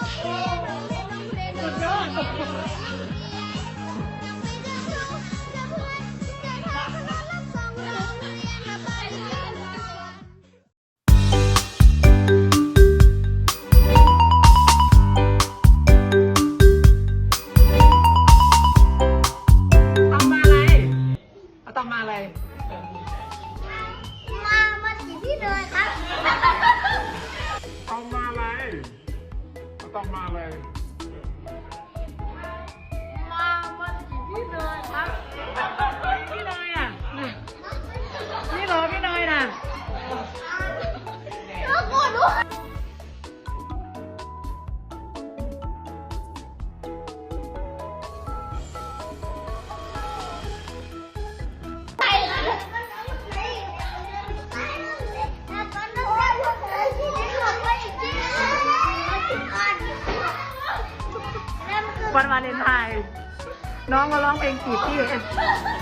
สุดยอดทำมาอะไรเอาทำมาอะไร มามาจีพี่เลยครับ ต้องมาอะไรมามาจีบพี่เลยครับพี่เนยอะน่ะ นี่เหรอพี่เนยน่ะ วันวาเลนไทน์น้องมาร้องเพลงจีบพี่รักร้